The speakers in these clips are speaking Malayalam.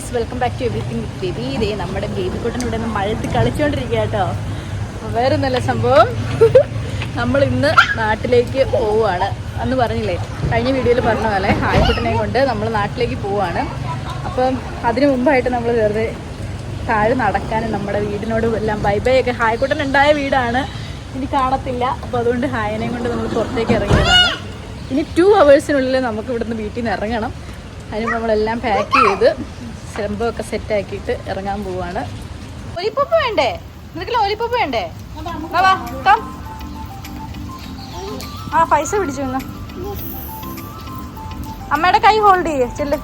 Guys welcome back to everything with baby ഇതേ നമ്മുടെ ബേബി കുട്ടൻ ഇവിടെ നിന്ന് മഴത്ത് കളിച്ചുകൊണ്ടിരിക്കുക കേട്ടോ വേറെ നല്ല സംഭവം. നമ്മൾ ഇന്ന് നാട്ടിലേക്ക് പോവുകയാണ്. അന്ന് പറഞ്ഞില്ലേ കഴിഞ്ഞ വീഡിയോയിൽ പറഞ്ഞ പോലെ ആയിക്കുട്ടനെ കൊണ്ട് നമ്മൾ നാട്ടിലേക്ക് പോവുകയാണ്. അപ്പം അതിനു മുമ്പായിട്ട് നമ്മൾ വെറുതെ താഴെ നടക്കാനും നമ്മുടെ വീടിനോട് എല്ലാം ബൈ ബൈ ഒക്കെ ഹായ്ക്കുട്ടൻ ഉണ്ടായ വീടാണ്. ഇനി കാണത്തില്ല. അപ്പോൾ അതുകൊണ്ട് ഹായനെയും കൊണ്ട് നമ്മൾ പുറത്തേക്ക് ഇറങ്ങിയതാണ്. ഇനി ടു അവേഴ്സിനുള്ളിൽ നമുക്ക് ഇവിടുന്ന് വീട്ടിൽ നിന്ന് ഇറങ്ങണം. അതിന് നമ്മളെല്ലാം പാക്ക് ചെയ്ത് സെമ്പൊക്കെ സെറ്റ് ആക്കിയിട്ട് ഇറങ്ങാൻ പോവാണ്. ലോലിപ്പോപ്പ് വേണ്ടേ? നിനക്ക് ലോലിപ്പോപ്പ് വേണ്ടേ? വാ. ആ പൈസ പിടിച്ചു അമ്മയുടെ കൈ ഹോൾഡ് ചെയ്യേ ചെല്ല്.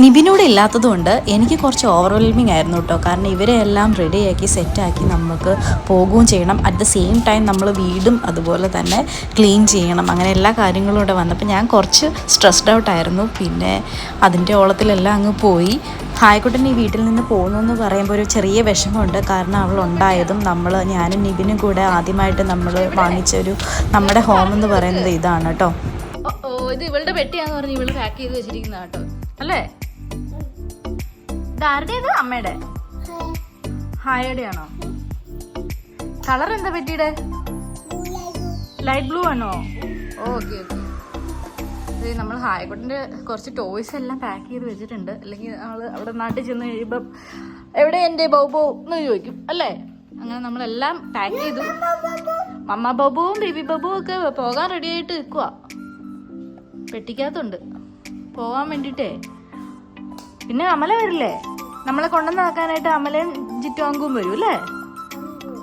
നിബിനൂടെ ഇല്ലാത്തതുകൊണ്ട് എനിക്ക് കുറച്ച് ഓവർവെൽമിങ് ആയിരുന്നു കേട്ടോ. കാരണം ഇവരെ എല്ലാം റെഡിയാക്കി സെറ്റാക്കി നമുക്ക് പോകുകയും ചെയ്യണം. അറ്റ് ദ സെയിം ടൈം നമ്മൾ വീടും അതുപോലെ തന്നെ ക്ലീൻ ചെയ്യണം. അങ്ങനെ എല്ലാ കാര്യങ്ങളും ഇവിടെ വന്നപ്പോൾ ഞാൻ കുറച്ച് സ്ട്രെസ്ഡ് ഔട്ട് ആയിരുന്നു. പിന്നെ അതിന്റെ ഓളത്തിലെല്ലാം അങ്ങ് പോയി. ഹായ്ക്കുട്ടൻ ഈ വീട്ടിൽ നിന്ന് പോകുന്നു എന്ന് പറയുമ്പോൾ ഒരു ചെറിയ വിഷമമുണ്ട്. കാരണം അവൾ ഉണ്ടായതും നമ്മൾ ഞാനും നിബിനും കൂടെ ആദ്യമായിട്ട് നമ്മൾ വാങ്ങിച്ച ഒരു നമ്മുടെ ഹോം എന്ന് പറയുന്നത് ഇതാണ് കേട്ടോ. ഇത് ഇവളുടെ പെട്ടിയാന്ന് പറഞ്ഞ് ഇവൾ പാക്ക് ചെയ്ത് വെച്ചിരിക്കുന്ന കേട്ടോ. അല്ലേ? ഇത്? ആരുടേത് അമ്മയുടെ. ഹായയുടെ ആണോ കളർ എന്താ പറ്റിയുടെ? ലൈറ്റ് ബ്ലൂ ആണോ? ഓക്കെ ഓക്കെ നമ്മൾ ഹായക്കോട്ടിന്റെ കുറച്ച് ടോയ്സ് എല്ലാം പാക്ക് ചെയ്ത് വെച്ചിട്ടുണ്ട്. അല്ലെങ്കിൽ നമ്മൾ അവിടെ നാട്ടിൽ ചെന്ന് കഴിയുമ്പം എവിടെ എന്റെ ബൗബോ എന്ന് ചോദിക്കും അല്ലേ? അങ്ങനെ നമ്മളെല്ലാം പാക്ക് ചെയ്തു. മമ്മ ബബുവും ബേബി ബബുവും ഒക്കെ പോകാൻ റെഡി ആയിട്ട് നിൽക്കുക പെട്ടിക്കകത്തുണ്ട്. പോകാൻ വേണ്ടിയിട്ടേ. പിന്നെ അമല വരില്ലേ? നമ്മളെ കൊണ്ടുവന്നാക്കാനായിട്ട് അമലയും ജിറ്റു അങ്കും വരും അല്ലേ?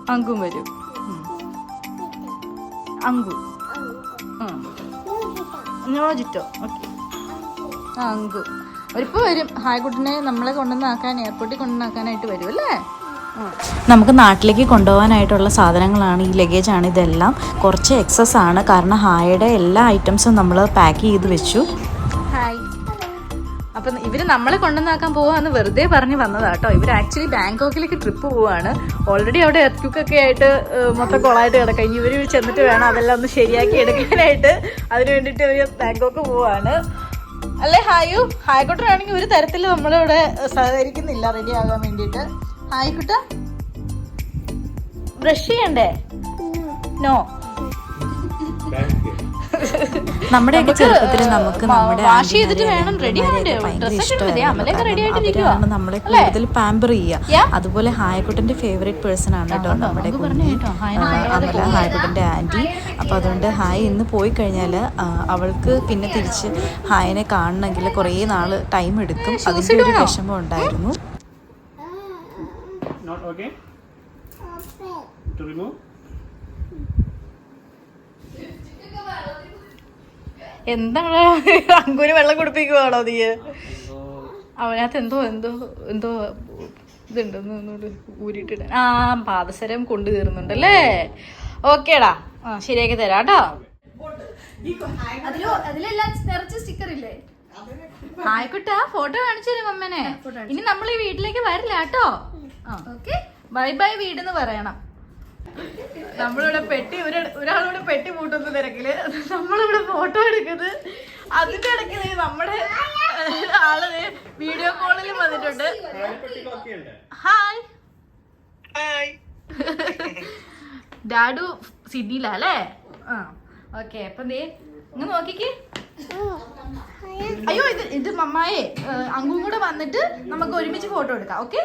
അങ്കും വരും. അങ്കു. ഞോ ജിറ്റോ ഓക്കെ. ആ അങ്കു. ഒരിപ്പോ വരും. ഹായ്ക്കുട്ടിനെ നമ്മളെ കൊണ്ടുവന്നാക്കാൻ എയർപോർട്ടിൽ കൊണ്ടുവന്നാക്കാനായിട്ട് വരും അല്ലേ? നമുക്ക് നാട്ടിലേക്ക് കൊണ്ടുപോകാനായിട്ടുള്ള സാധനങ്ങളാണ് ഈ ലഗേജ് ആണ് ഇതെല്ലാം. കുറച്ച് എക്സസ് ആണ്. കാരണം ഹായുടെ എല്ലാ ഐറ്റംസും നമ്മൾ പാക്ക് ചെയ്ത് വെച്ചു. ഹായ് അപ്പം ഇവർ നമ്മളെ കൊണ്ടുവന്നാക്കാൻ പോവാന്ന് വെറുതെ പറഞ്ഞ് വന്നതാട്ടോ ഇവർ ആക്ച്വലി ബാങ്കോക്കിലേക്ക് ട്രിപ്പ് പോവാണ്. ഓൾറെഡി അവിടെ എർത്തുക്കൊക്കെ ആയിട്ട് മൊത്തം കൊളായിട്ട് കിടക്കാം. ഇനി ഇവർ ചെന്നിട്ട് വേണം അതെല്ലാം ഒന്ന് ശരിയാക്കി എടുക്കാനായിട്ട്. അതിന് വേണ്ടിയിട്ട് ഇവർ ബാങ്കോക്ക് പോവാണ്. അല്ലേ ഹായു? ഹായ്ക്കുട്ടനാണെങ്കിൽ ഒരു തരത്തിൽ നമ്മളിവിടെ സഹകരിക്കുന്നില്ല. റെഡി ആകാൻ വേണ്ടിയിട്ട്. ഹായ്ക്കുട്ട ബ്രഷ് ചെയ്യണ്ടേ? നോ നമ്മുടെയൊക്കെ ചെറുപ്പത്തിൽ നമുക്ക് നമ്മുടെ വാഷ് ചെയ്തിട്ട് വേണം റെഡി അവരാണ് നമ്മളെ കൂടുതൽ പാമ്പർ ചെയ്യുക. അതുപോലെ ഹായക്കുട്ടന്റെ ഫേവറേറ്റ് പേഴ്സൺ ആണ് കേട്ടോ നമ്മുടെ അമല ഹായക്കുട്ടന്റെ ആന്റി അപ്പൊ അതുകൊണ്ട് ഹായ് ഇന്ന് പോയി കഴിഞ്ഞാൽ അവൾക്ക് പിന്നെ തിരിച്ച് ഹായനെ കാണണമെങ്കിൽ കുറേ നാൾ ടൈം എടുക്കും. അതിന്റെ ഒരു വിഷമം ഉണ്ടായിരുന്നു. Not okay? To remove? എന്താണ് അങ്കുന് വെള്ളം കുടിപ്പിക്കുവാണോ നീ? അവനകത്ത് എന്തോ എന്തോ എന്തോ ഇതുണ്ടെന്ന് ഒന്നുകൂടി ഊരിയിട്ടിടാൻ. ആ പാദസരം കൊണ്ടു തീർന്നുണ്ട് അല്ലേ ഓക്കേടാ. ആ ശരിയാക്കി തരാം കേട്ടോ. അതിലോ അതിലെല്ലാം നിറച്ച് സ്റ്റിക്കർ ഇല്ലേ ആയിക്കോട്ടെ ഫോട്ടോ കാണിച്ചു തരും അമ്മനെ. ഇനി നമ്മൾ ഈ വീട്ടിലേക്ക് വരില്ല കേട്ടോ. ഓക്കെ ബൈ ബൈ വീടെന്ന് പറയണം. നമ്മളിവിടെ പെട്ടി ഒരു- ഒരാളിവിടെ പെട്ടി പൂട്ടുന്ന തിരക്കിൽ. നമ്മളിവിടെ ഫോട്ടോ എടുക്കുന്നത് അതിന്റെ ഇടയ്ക്ക് നമ്മുടെ ആൾ വീഡിയോ കോളിൽ വന്നിട്ടുണ്ട്. ഹായ് ഡാഡു സിഡ്നിയിലാ അല്ലേ? ആ ഓക്കെ അപ്പൊ ദേ ഇങ്ങ് നോക്കിക്ക്. അയ്യോ ഇത് ഇത് മമ്മായെ അങ്കും കൂടെ വന്നിട്ട് നമുക്ക് ഒരുമിച്ച് ഫോട്ടോ എടുക്കാം ഓക്കെ?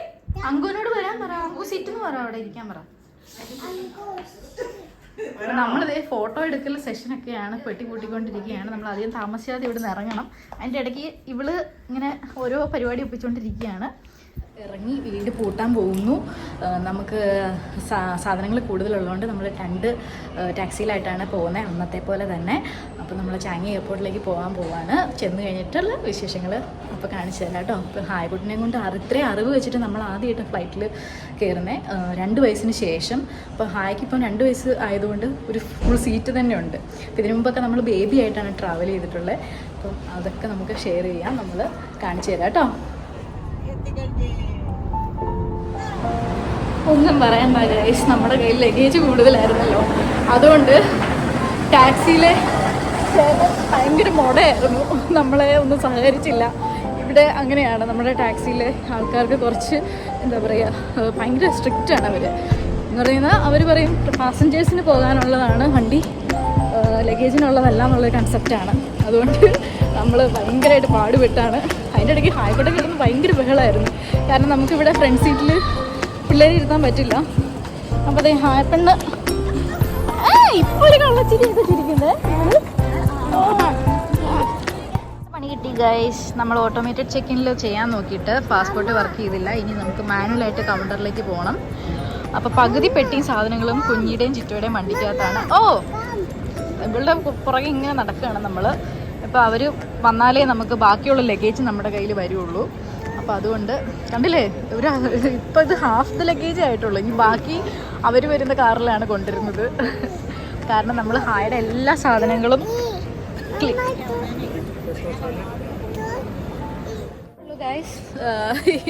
അങ്കുവിനോട് വരാൻ പറ അങ്കു സിറ്റ് എന്ന് പറ അവിടെ ഇരിക്കാൻ പറ. നമ്മളിതേ ഫോട്ടോ എടുക്കൽ സെഷനൊക്കെയാണ് പെട്ടി കൂട്ടിക്കൊണ്ടിരിക്കുകയാണ് നമ്മൾ അധികം താമസിയാതെ ഇവിടെ നിന്ന് ഇറങ്ങണം. അതിന്റെ ഇടയ്ക്ക് ഇവൾ ഇങ്ങനെ ഓരോ പരിപാടി ഒപ്പിച്ചുകൊണ്ടിരിക്കുകയാണ് ഇറങ്ങി വീട് പൂട്ടാൻ പോകുന്നു. നമുക്ക് സാധനങ്ങൾ കൂടുതലുള്ളതുകൊണ്ട് നമ്മൾ രണ്ട് ടാക്സിയിലായിട്ടാണ് പോകുന്നത് അന്നത്തെ പോലെ തന്നെ. അപ്പോൾ നമ്മൾ ചാങ്ങി എയർപോർട്ടിലേക്ക് പോകാൻ പോവാണ്. ചെന്ന് കഴിഞ്ഞിട്ടുള്ള വിശേഷങ്ങൾ അപ്പോൾ കാണിച്ചു തരാം കേട്ടോ. അപ്പോൾ ഹായ്ബുട്ടിനെ കൊണ്ട് ഇത്രയും അറിവ് വെച്ചിട്ട് നമ്മൾ ആദ്യമായിട്ട് ഫ്ലൈറ്റിൽ കയറുന്നത് രണ്ട് വയസ്സിന് ശേഷം അപ്പോൾ ഹായ്ക്ക് ഇപ്പം രണ്ട് വയസ്സ് ആയതുകൊണ്ട് ഒരു ഫുൾ സീറ്റ് തന്നെ ഉണ്ട് അപ്പോൾ ഇതിനു മുമ്പൊക്കെ നമ്മൾ ബേബി ആയിട്ടാണ് ട്രാവൽ ചെയ്തിട്ടുള്ളത് അപ്പം അതൊക്കെ നമുക്ക് ഷെയർ ചെയ്യാം നമ്മൾ കാണിച്ചു തരാം കേട്ടോ. ഒന്നും പറയണ്ട ഗൈസ് നമ്മുടെ കയ്യിൽ ലഗേജ് കൂടുതലായിരുന്നല്ലോ. അതുകൊണ്ട് ടാക്സിയിലെ ഭയങ്കര മുടയായിരുന്നു നമ്മളെ ഒന്നും സഹകരിച്ചില്ല. ഇവിടെ അങ്ങനെയാണ് നമ്മുടെ ടാക്സിയിലെ ആൾക്കാർക്ക് കുറച്ച് എന്താ പറയുക ഭയങ്കര സ്ട്രിക്റ്റ് ആണ് അവർ എന്ന് പറയുന്നത് അവർ പറയും പാസഞ്ചേഴ്സിന് പോകാനുള്ളതാണ് വണ്ടി. ലഗേജിനുള്ളതല്ല എന്നുള്ളൊരു കൺസെപ്റ്റാണ് അതുകൊണ്ട് നമ്മൾ ഭയങ്കരമായിട്ട് പാടുപെട്ടാണ്. അതിന്റെ ഇടയ്ക്ക് ഹായ്ക്കോട്ടെ കിടന്ന് ഭയങ്കര ബഹളമായിരുന്നു കാരണം നമുക്കിവിടെ ഫ്രണ്ട് സീറ്റിൽ പിള്ളേരെ ഇരുത്താൻ പറ്റില്ല. അപ്പോൾ അതേ ഹായപ്പെണ്ണ് ഇപ്പോൾ ഒരു ചിരിക്കുന്നത് പണി കിട്ടി ഗൈസ് നമ്മൾ ഓട്ടോമേറ്റഡ് ചെക്കിനിൽ ചെയ്യാൻ നോക്കിയിട്ട് പാസ്പോർട്ട് വർക്ക് ചെയ്തില്ല. ഇനി നമുക്ക് മാനുവലായിട്ട് കൗണ്ടറിലേക്ക് പോകണം അപ്പോൾ പകുതി പെട്ടിയും സാധനങ്ങളും കുഞ്ഞിയുടെയും ചിറ്റയുടെയും വണ്ടിക്കകത്താണ്. ഓ ഇവളുടെ പുറകെ ഇങ്ങനെ നടക്കുകയാണ് നമ്മൾ ഇപ്പോൾ അവർ വന്നാലേ നമുക്ക് ബാക്കിയുള്ള ലഗേജ് നമ്മുടെ കയ്യിൽ വരുള്ളൂ. അപ്പോൾ അതുകൊണ്ട് കണ്ടില്ലേ? ഒരു ഇപ്പോൾ ഇത് ഹാഫ് ദ ലഗേജ് ആയിട്ടുള്ളൂ. ഇനി ബാക്കി അവർ വരുന്ന കാറിലാണ് കൊണ്ടുവരുന്നത്. കാരണം നമ്മൾ ഹായുടെ എല്ലാ സാധനങ്ങളും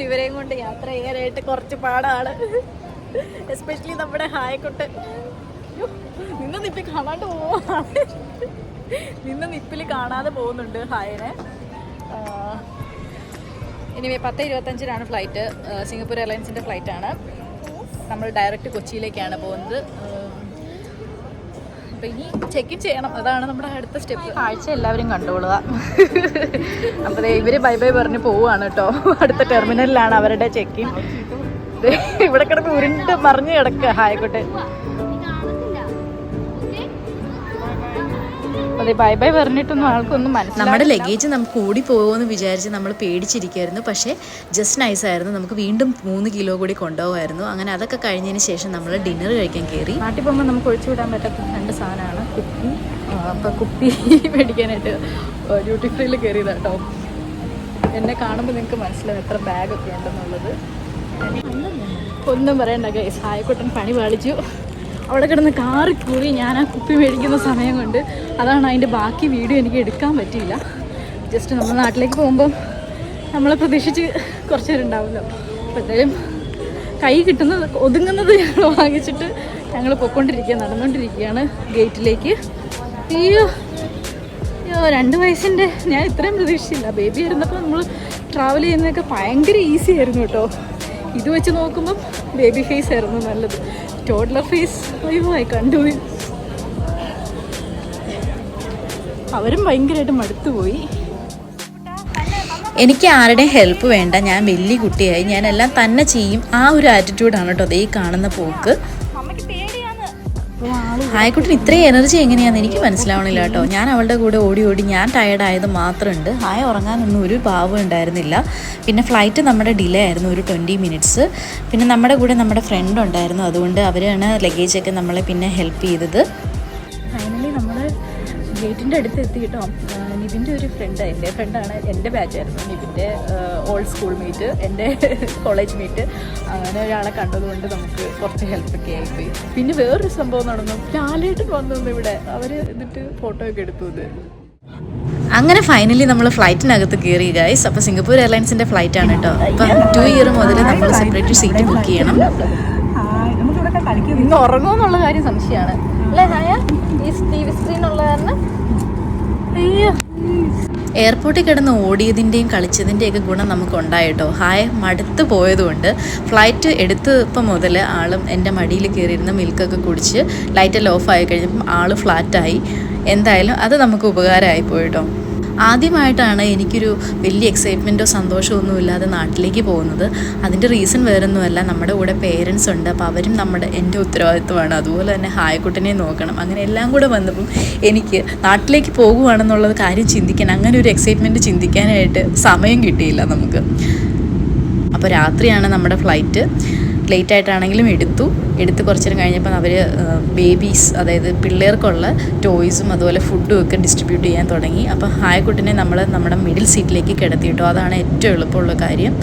ഇവരെയും കൊണ്ട് യാത്ര ചെയ്യാനായിട്ട് കുറച്ച് പാടാണ്. എസ്പെഷ്യലി നമ്മുടെ ഹായക്കൊട്ട് നിന്ന് നിപ്പി കാണാണ്ട് പോവാണ് നിന്ന് നിപ്പിൽ കാണാതെ പോകുന്നുണ്ട് ഹായനെ. ഇനി പത്ത് ഇരുപത്തഞ്ചിനാണ് ഫ്ലൈറ്റ് സിംഗപ്പൂർ എയർലൈൻസിന്റെ ഫ്ലൈറ്റാണ് നമ്മൾ ഡയറക്റ്റ് കൊച്ചിയിലേക്കാണ് പോകുന്നത്. അപ്പം ഇനി ചെക്ക് ഇൻ ചെയ്യണം. അതാണ് നമ്മുടെ അടുത്ത സ്റ്റെപ്പ് കാഴ്ച എല്ലാവരും കണ്ടുകൊള്ളുക. അപ്പോൾ ഇവർ ബൈ ബൈ പറഞ്ഞ് പോവുകയാണ് കേട്ടോ അടുത്ത ടെർമിനലിലാണ് അവരുടെ ചെക്ക് ഇൻ ഇവിടെ കിടന്ന് ഉരുണ്ട് മറിഞ്ഞ് കിടക്കുക. ഹായക്കോട്ടെ അതെ ബൈ ബൈ പറഞ്ഞിട്ടൊന്നും ആൾക്കൊന്നും നമ്മുടെ ലഗേജ് നമുക്ക് ഓടി പോകുമെന്ന് വിചാരിച്ച് നമ്മൾ പേടിച്ചിരിക്കുമായിരുന്നു പക്ഷേ ജസ്റ്റ് നൈസ് ആയിരുന്നു. നമുക്ക് വീണ്ടും മൂന്ന് കിലോ കൂടി കൊണ്ടുപോകുമായിരുന്നു. അങ്ങനെ അതൊക്കെ കഴിഞ്ഞതിന് ശേഷം നമ്മൾ ഡിന്നർ കഴിക്കാൻ കയറി. നാട്ടിൽ പോകുമ്പോൾ നമുക്ക് ഒഴിച്ചു വിടാൻ പറ്റാത്ത രണ്ട് സാധനമാണ്. കുപ്പി അപ്പം കുപ്പി മേടിക്കാനായിട്ട് ഡ്യൂട്ടി ഫ്രീയിൽ കയറിയതാണ് കേട്ടോ എന്നെ കാണുമ്പോൾ നിങ്ങൾക്ക് മനസ്സിലാവും എത്ര ബാഗൊക്കെ ഉണ്ടെന്നുള്ളത്. ഒന്നും പറയണ്ട ഗൈസ് ആയക്കോട്ടൻ പണി പാളിച്ചു. അവിടെ കിടന്ന് കാറി കൂറി ഞാൻ ആ കുപ്പി മേടിക്കുന്ന സമയം കൊണ്ട് അതാണ് അതിന്റെ ബാക്കി വീഡിയോ എനിക്ക് എടുക്കാൻ പറ്റിയില്ല. ജസ്റ്റ് നമ്മൾ നാട്ടിലേക്ക് പോകുമ്പം നമ്മളെ പ്രതീക്ഷിച്ച് കുറച്ച് പേരുണ്ടാവുമല്ലോ. അപ്പോൾ എന്തായാലും കൈ കിട്ടുന്നത് ഒതുങ്ങുന്നത് ഞങ്ങൾ വാങ്ങിച്ചിട്ട് ഞങ്ങൾ പൊയ്ക്കൊണ്ടിരിക്കുക നടന്നുകൊണ്ടിരിക്കുകയാണ് ഗേറ്റിലേക്ക്. അയ്യോ അയ്യോ രണ്ട് വയസ്സിന്റെ ഞാൻ ഇത്രയും പ്രതീക്ഷിച്ചില്ല. ബേബി ആയിരുന്നപ്പോൾ നമ്മൾ ട്രാവൽ ചെയ്യുന്നതൊക്കെ ഭയങ്കര ഈസി ആയിരുന്നു കേട്ടോ. ഇത് വെച്ച് നോക്കുമ്പം ബേബി ഫേസ് ആയിരുന്നു നല്ലത്. ടോഡ്ലർ ഫേസ് ആയി കണ്ടു. അവരും ഭയങ്കരമായിട്ട് മടുത്തുപോയി എനിക്ക് ആരുടെയും ഹെൽപ്പ് വേണ്ട. ഞാൻ വലിയ കുട്ടിയായി. ഞാനെല്ലാം തന്നെ ചെയ്യും. ആ ഒരു ആറ്റിറ്റ്യൂഡാണ് കേട്ടോ അതേ കാണുന്ന പോക്ക്. ഹായക്കുട്ടിന് ഇത്രയും എനർജി എങ്ങനെയാണെന്ന് എനിക്ക് മനസ്സിലാവണില്ല കേട്ടോ. ഞാൻ അവളുടെ കൂടെ ഓടി ഓടി ഞാൻ ടയർഡായത് മാത്രമുണ്ട്. ഹായ ഉറങ്ങാനൊന്നും ഒരു ഭാവം ഉണ്ടായിരുന്നില്ല. പിന്നെ ഫ്ലൈറ്റ് നമ്മുടെ ഡിലേ ആയിരുന്നു ഒരു ട്വന്റി മിനിറ്റ്സ് പിന്നെ നമ്മുടെ കൂടെ നമ്മുടെ ഫ്രണ്ട് ഉണ്ടായിരുന്നു. അതുകൊണ്ട് അവരാണ് ലഗേജൊക്കെ നമ്മളെ പിന്നെ ഹെൽപ്പ് ചെയ്തത്. ഗേറ്റിന്റെ അടുത്ത് എത്തി കേട്ടോ നിവിന്റെ ഒരു ഫ്രണ്ട് എന്റെ ഫ്രണ്ടാണ് എന്റെ ബാച്ചായിരുന്നു നിവിന്റെ ഓൾഡ് സ്കൂൾ മീറ്റ് എന്റെ കോളേജ് മീറ്റ് അങ്ങനെ ഒരാളെ കണ്ടതുകൊണ്ട് നമുക്ക് കുറച്ച് ഹെൽപ്പൊക്കെ ആയിപ്പോയി പിന്നെ വേറൊരു സംഭവം നടന്നു. ലാലേട്ടൻ വന്നു ഇവിടെ. അവർ എന്നിട്ട് ഫോട്ടോ ഒക്കെ എടുത്തു ഇത്. അങ്ങനെ ഫൈനലി നമ്മൾ ഫ്ലൈറ്റിനകത്ത് കയറി ഗൈസ് അപ്പോൾ സിംഗപ്പൂർ എയർലൈൻസിന്റെ ഫ്ലൈറ്റ് ആണ് കേട്ടോ അപ്പം ടു ഇയർ മുതൽ നമ്മൾ സെപ്പറേറ്റ് സീറ്റ് ബുക്ക് ചെയ്യണം. ഇന്ന് ഉറങ്ങുമെന്നുള്ള കാര്യം സംശയമാണ്. ഈ എയർപോർട്ടിൽ കിടന്ന് ഓടിയതിന്റെയും കളിച്ചതിന്റെയൊക്കെ ഗുണം നമുക്ക് ഉണ്ടായിട്ടോ ഹായ് മടുത്ത് പോയതുകൊണ്ട് ഫ്ലൈറ്റ് എടുത്തപ്പം മുതൽ ആളും എന്റെ മടിയിൽ കയറിയിരുന്ന് മിൽക്കൊക്കെ കുടിച്ച് ലൈറ്റെല്ലാം ഓഫ് ആയി കഴിഞ്ഞപ്പം ആൾ ഫ്ലാറ്റായി. എന്തായാലും അത് നമുക്ക് ഉപകാരമായി പോയിട്ടോ. ആദ്യമായിട്ടാണ് എനിക്കൊരു വലിയ എക്സൈറ്റ്മെന്റോ സന്തോഷമോ ഇല്ലാതെ നാട്ടിലേക്ക് പോകുന്നത്. അതിന്റെ റീസൺ വേറൊന്നുമല്ല. നമ്മുടെ കൂടെ പേരൻസ് ഉണ്ട്. അപ്പോൾ അവരും നമ്മുടെ എന്റെ ഉത്തരവാദിത്വമാണ്. അതുപോലെ തന്നെ ഹായക്കുട്ടനെ നോക്കണം. അങ്ങനെ എല്ലാം കൂടെ വന്നപ്പം എനിക്ക് നാട്ടിലേക്ക് പോകുവാണെന്നുള്ളത് കാര്യം ചിന്തിക്കാൻ അങ്ങനെ ഒരു എക്സൈറ്റ്മെന്റ് ചിന്തിക്കാനായിട്ട് സമയം കിട്ടിയില്ല നമുക്ക്. അപ്പോൾ രാത്രിയാണ് നമ്മുടെ ഫ്ലൈറ്റ് ലേറ്റ് ആയിട്ടാണെങ്കിലും എടുത്തു. എടുത്ത് കുറച്ചു നേരം കഴിഞ്ഞപ്പോൾ അവർ ബേബീസ് അതായത് പിള്ളേർക്കുള്ള ടോയ്സും അതുപോലെ ഫുഡും ഒക്കെ ഡിസ്ട്രിബ്യൂട്ട് ചെയ്യാൻ തുടങ്ങി. അപ്പോൾ ഹായക്കുട്ടിനെ നമ്മൾ നമ്മുടെ മിഡിൽ സീറ്റിലേക്ക് കിടത്തി അതാണ് ഏറ്റവും എളുപ്പമുള്ള കാര്യം.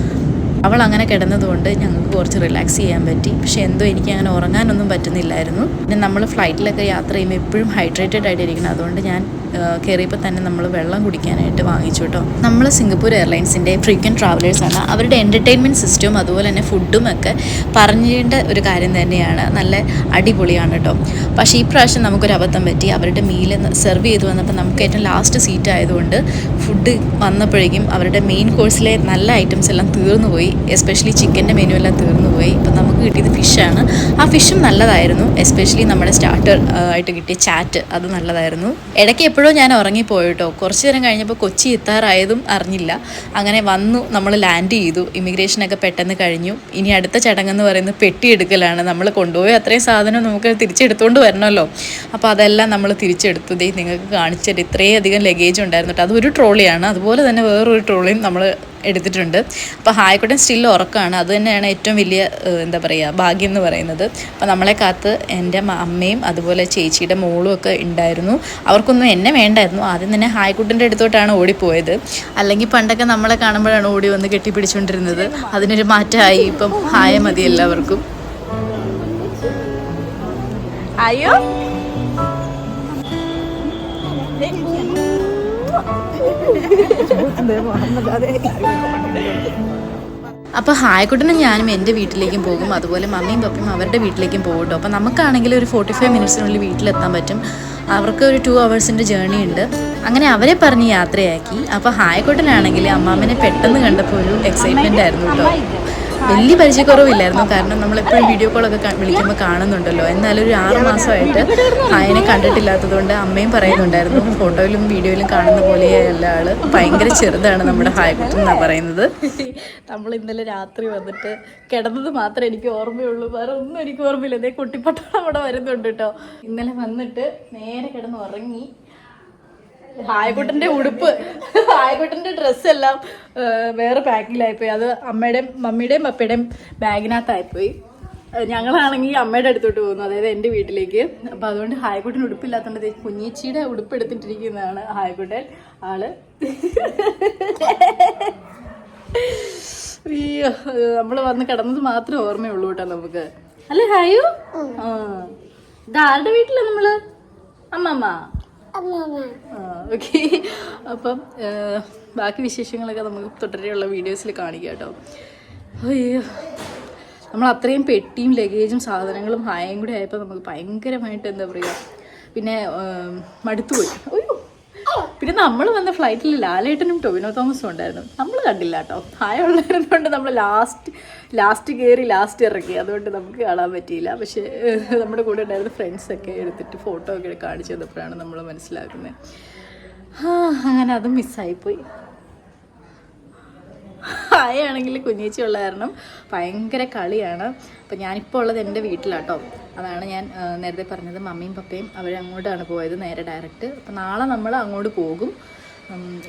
അവൾ അങ്ങനെ കിടന്നതുകൊണ്ട് ഞങ്ങൾക്ക് കുറച്ച് റിലാക്സ് ചെയ്യാൻ പറ്റി. പക്ഷേ എന്തോ എനിക്ക് അങ്ങനെ ഉറങ്ങാനൊന്നും പറ്റുന്നില്ലായിരുന്നു. പിന്നെ നമ്മൾ ഫ്ലൈറ്റിലൊക്കെ യാത്ര ചെയ്യുമ്പോൾ എപ്പോഴും ഹൈഡ്രേറ്റഡ് ആയിട്ടിരിക്കണം. അതുകൊണ്ട് ഞാൻ കയറിയപ്പോൾ തന്നെ നമ്മൾ വെള്ളം കുടിക്കാനായിട്ട് വാങ്ങിച്ചു കേട്ടോ നമ്മൾ സിംഗപ്പൂർ എയർലൈൻസിന്റെ ഫ്രീക്വന്റ് ട്രാവലേഴ്സാണ് അവരുടെ എന്റർടൈൻമെന്റ് സിസ്റ്റവും അതുപോലെ തന്നെ ഫുഡും ഒക്കെ പറഞ്ഞേണ്ട ഒരു കാര്യം തന്നെയാണ്. നല്ല അടിപൊളിയാണ് കേട്ടോ പക്ഷേ ഈ പ്രാവശ്യം നമുക്കൊരു അബദ്ധം പറ്റി. അവരുടെ മീൽ സെർവ് ചെയ്ത് വന്നപ്പോൾ നമുക്ക് ഏറ്റവും ലാസ്റ്റ് സീറ്റ് ആയതുകൊണ്ട് ഫുഡ് വന്നപ്പോഴേക്കും അവരുടെ മെയിൻ കോഴ്സിലെ നല്ല ഐറ്റംസ് എല്ലാം തീർന്നു പോയി. എസ്പെഷ്യലി ചിക്കന്റെ മെനു എല്ലാം തീർന്നു പോയി. ഇപ്പം നമുക്ക് കിട്ടിയത് ഫിഷാണ് ആ ഫിഷും നല്ലതായിരുന്നു. എസ്പെഷ്യലി നമ്മുടെ സ്റ്റാർട്ടർ ആയിട്ട് കിട്ടിയ ചാറ്റ് അത് നല്ലതായിരുന്നു. ഇടയ്ക്ക് എപ്പോഴും ഞാൻ ഉറങ്ങിപ്പോയി കേട്ടോ കുറച്ച് നേരം കഴിഞ്ഞപ്പോൾ കൊച്ചി എത്താറായതും അറിഞ്ഞില്ല. അങ്ങനെ വന്നു നമ്മൾ ലാൻഡ് ചെയ്തു. ഇമിഗ്രേഷനൊക്കെ പെട്ടെന്ന് കഴിഞ്ഞു. ഇനി അടുത്ത ചടങ്ങെന്ന് പറയുന്നത് പെട്ടി എടുക്കലാണ് നമ്മൾ കൊണ്ടുപോയി അത്രയും സാധനം നമുക്ക് തിരിച്ചെടുത്തുകൊണ്ട് വരണമല്ലോ. അപ്പോൾ അതെല്ലാം നമ്മൾ തിരിച്ചെടുത്തു. ദേ നിങ്ങൾക്ക് കാണിച്ചിട്ട് ഇത്രയും അധികം ലഗേജ് ഉണ്ടായിരുന്നു കേട്ടോ അതൊരു ട്രോളിയാണ് അതുപോലെ തന്നെ വേറൊരു ട്രോളിയും നമ്മൾ എടുത്തിട്ടുണ്ട്. അപ്പോൾ ഹായ്ക്കോട്ടൻ സ്റ്റിൽ ഉറക്കമാണ് അത് തന്നെയാണ് ഏറ്റവും വലിയ എന്താ പറയുക ഭാഗ്യം എന്ന് പറയുന്നത്. അപ്പോൾ നമ്മളെ കാത്ത് എന്റെ അമ്മയും അതുപോലെ ചേച്ചിയുടെ മോളും ഒക്കെ ഉണ്ടായിരുന്നു അവർക്കൊന്നും എന്നെ വേണ്ടായിരുന്നു. ആദ്യം തന്നെ ഹായ്ക്കുട്ടന്റെ അടുത്തോട്ടാണ് ഓടിപ്പോയത്. അല്ലെങ്കിൽ പണ്ടൊക്കെ നമ്മളെ കാണുമ്പോഴാണ് ഓടി വന്ന് കെട്ടിപ്പിടിച്ചുകൊണ്ടിരുന്നത് അതിനൊരു മാറ്റമായി. ഇപ്പം ഹായ മതി എല്ലാവർക്കും. അയ്യോ. അപ്പോൾ ഹായക്കുട്ടനും ഞാനും എന്റെ വീട്ടിലേക്കും പോകും. അതുപോലെ മമ്മിയും പപ്പയും അവരുടെ വീട്ടിലേക്കും പോകും കേട്ടോ. അപ്പോൾ നമുക്കാണെങ്കിൽ ഒരു ഫോർട്ടി ഫൈവ് മിനിറ്റ്സിനുള്ളിൽ വീട്ടിലെത്താൻ പറ്റും. അവർക്ക് ഒരു ടു അവേഴ്സിന്റെ ജേർണി ഉണ്ട്. അങ്ങനെ അവരെ പറഞ്ഞ് യാത്രയാക്കി. അപ്പോൾ ഹായ്ക്കുട്ടനാണെങ്കിൽ അമ്മാമ്മനെ പെട്ടെന്ന് കണ്ടപ്പോൾ ഒരു എക്സൈറ്റ്മെന്റ് ആയിരുന്നു കേട്ടോ. വലിയ പരിചയക്കുറവില്ലായിരുന്നു. കാരണം നമ്മളെപ്പോഴും വീഡിയോ കോളൊക്കെ വിളിക്കുമ്പോൾ കാണുന്നുണ്ടല്ലോ. എന്നാലും ഒരു ആറ് മാസമായിട്ട് ആയനെ കണ്ടിട്ടില്ലാത്തതുകൊണ്ട് അമ്മയും പറയുന്നുണ്ടായിരുന്നു. ഫോട്ടോയിലും വീഡിയോയിലും കാണുന്ന പോലെയല്ല ആൾ. ഭയങ്കര ചെറുതാണ് നമ്മുടെ ഹായ്ക്കുട്ടൻ എന്നാ പറയുന്നത്. നമ്മൾ ഇന്നലെ രാത്രി വന്നിട്ട് കിടന്നത് മാത്രമേ എനിക്ക് ഓർമ്മയുള്ളൂ. വേറെ ഒന്നും എനിക്ക് ഓർമ്മയില്ല. കുട്ടിപ്പട്ടം അവിടെ വരുന്നുണ്ട് കേട്ടോ ഇന്നലെ വന്നിട്ട് നേരെ കിടന്ന് ഉറങ്ങി. ഹായക്കുട്ടന്റെ ഉടുപ്പ് ഹായക്കുട്ടന്റെ ഡ്രസ്സ് എല്ലാം വേറെ പാക്കിലായിപ്പോയി. അത് അമ്മയുടെയും മമ്മിയുടെയും പപ്പയുടെയും ബാഗിനകത്തായിപ്പോയി. ഞങ്ങളാണെങ്കിൽ അമ്മയുടെ അടുത്തോട്ട് പോകുന്നു അതായത് എന്റെ വീട്ടിലേക്ക്. അപ്പം അതുകൊണ്ട് ഹായക്കുട്ടൻ ഉടുപ്പില്ലാത്തതുകൊണ്ട് കുഞ്ഞേച്ചിയുടെ ഉടുപ്പ് എടുത്തിട്ടിരിക്കുന്നതാണ് ഹായക്കുട്ടൻ ആൾ. അയ്യോ നമ്മൾ വന്ന് കിടന്നത് മാത്രമേ ഓർമ്മയുള്ളൂ കേട്ടോ നമുക്ക്. അല്ലേ ഹായു? ആ. ഇതാരുടെ വീട്ടിലാ നമ്മൾ? അമ്മമ്മ. ഓക്കെ അപ്പം ബാക്കി വിശേഷങ്ങളൊക്കെ നമുക്ക് തുടരെയുള്ള വീഡിയോസിൽ കാണിക്കാം കേട്ടോ. അയ്യോ. നമ്മൾ അത്രയും പെട്ടിയും ലഗേജും സാധനങ്ങളും ഹായും കൂടി ആയപ്പോൾ നമുക്ക് ഭയങ്കരമായിട്ട് എന്താ പറയുക പിന്നെ മടുത്തുപോയി. പിന്നെ നമ്മൾ വന്ന ഫ്ലൈറ്റിൽ ലാലേട്ടനും ടൊവിനോ തോമസും ഉണ്ടായിരുന്നു. നമ്മൾ കണ്ടില്ല കേട്ടോ ഹായ ഉള്ളായിരുന്നുകൊണ്ട് നമ്മൾ ലാസ്റ്റ് ലാസ്റ്റ് കയറി ലാസ്റ്റ് ഇറക്കി അതുകൊണ്ട് നമുക്ക് കാണാൻ പറ്റിയില്ല. പക്ഷേ നമ്മുടെ കൂടെ ഉണ്ടായിരുന്ന ഫ്രണ്ട്സൊക്കെ എടുത്തിട്ട് ഫോട്ടോ ഒക്കെ കാണിച്ചു തന്നപ്പോഴാണ് നമ്മൾ മനസ്സിലാക്കുന്നത്. ആ അങ്ങനെ അതും മിസ്സായിപ്പോയി ആയാണെങ്കിൽ കുഞ്ഞേച്ചി കാരണം ഭയങ്കര കളിയാണ്. അപ്പം ഞാനിപ്പോൾ ഉള്ളത് എന്റെ വീട്ടിലാട്ടോ അതാണ് ഞാൻ നേരത്തെ പറഞ്ഞത് മമ്മിയും പപ്പയും അവർ അങ്ങോട്ടാണ് പോയത് നേരെ ഡയറക്റ്റ് അപ്പം നാളെ നമ്മൾ അങ്ങോട്ട് പോകും.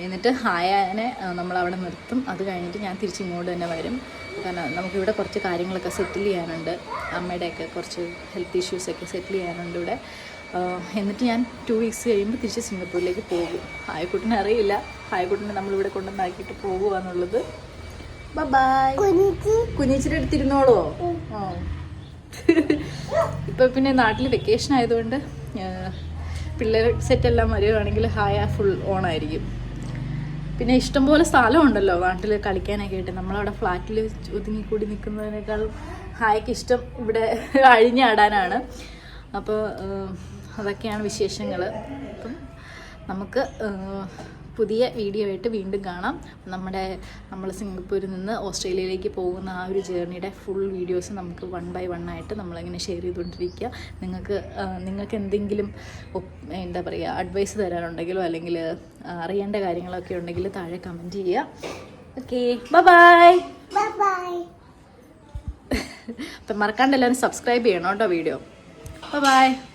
എന്നിട്ട് ഹായനെ നമ്മൾ അവിടെ നിർത്തും. അത് കഴിഞ്ഞിട്ട് ഞാൻ തിരിച്ച് ഇങ്ങോട്ട് തന്നെ വരും. കാരണം നമുക്കിവിടെ കുറച്ച് കാര്യങ്ങളൊക്കെ സെറ്റിൽ ചെയ്യാനുണ്ട്. അമ്മയുടെയൊക്കെ കുറച്ച് ഹെൽത്ത് ഇഷ്യൂസൊക്കെ സെറ്റിൽ ചെയ്യാനുണ്ട് ഇവിടെ. എന്നിട്ട് ഞാൻ ടു വീക്സ് കഴിയുമ്പോൾ തിരിച്ച് സിംഗപ്പൂരിലേക്ക് പോകും. ഹായക്കുട്ടിനെ അറിയില്ല. ഹായക്കുട്ടിനെ നമ്മളിവിടെ കൊണ്ടുവന്നാക്കിയിട്ട് പോകുക എന്നുള്ളത് ബൈ കുഞ്ഞിച്ചിരി എടുത്തിരുന്നോളോ? ആ. ഇപ്പൊ പിന്നെ നാട്ടിൽ വെക്കേഷൻ ആയതുകൊണ്ട് പിള്ളേർ സെറ്റ് എല്ലാം വരുവാണെങ്കിൽ ഹായ ഫുൾ ഓണായിരിക്കും. പിന്നെ ഇഷ്ടംപോലെ സ്ഥലമുണ്ടല്ലോ നാട്ടിൽ കളിക്കാനൊക്കെ ആയിട്ട്. നമ്മളവിടെ ഫ്ലാറ്റിൽ ഒതുങ്ങിക്കൂടി നിൽക്കുന്നതിനേക്കാൾ ഹായ്ക്ക് ഇഷ്ടം ഇവിടെ അഴിഞ്ഞാടാനാണ്. അപ്പോൾ അതൊക്കെയാണ് വിശേഷങ്ങൾ അപ്പം നമുക്ക് പുതിയ വീഡിയോ ആയിട്ട് വീണ്ടും കാണാം. നമ്മുടെ നമ്മൾ സിംഗപ്പൂരിൽ നിന്ന് ഓസ്ട്രേലിയയിലേക്ക് പോകുന്ന ആ ഒരു ജേർണിയുടെ ഫുൾ വീഡിയോസ് നമുക്ക് വൺ ബൈ വൺ ആയിട്ട് നമ്മളിങ്ങനെ ഷെയർ ചെയ്തുകൊണ്ടിരിക്കുക. നിങ്ങൾക്ക് നിങ്ങൾക്ക് എന്തെങ്കിലും എന്താ പറയുക അഡ്വൈസ് തരാനുണ്ടെങ്കിലോ അല്ലെങ്കിൽ അറിയേണ്ട കാര്യങ്ങളൊക്കെ ഉണ്ടെങ്കിൽ താഴെ കമന്റ് ചെയ്യുക. ഓക്കെ ബൈ അപ്പം മറക്കാണ്ട് എല്ലാവരും സബ്സ്ക്രൈബ് ചെയ്യണം കേട്ടോ വീഡിയോ ബൈ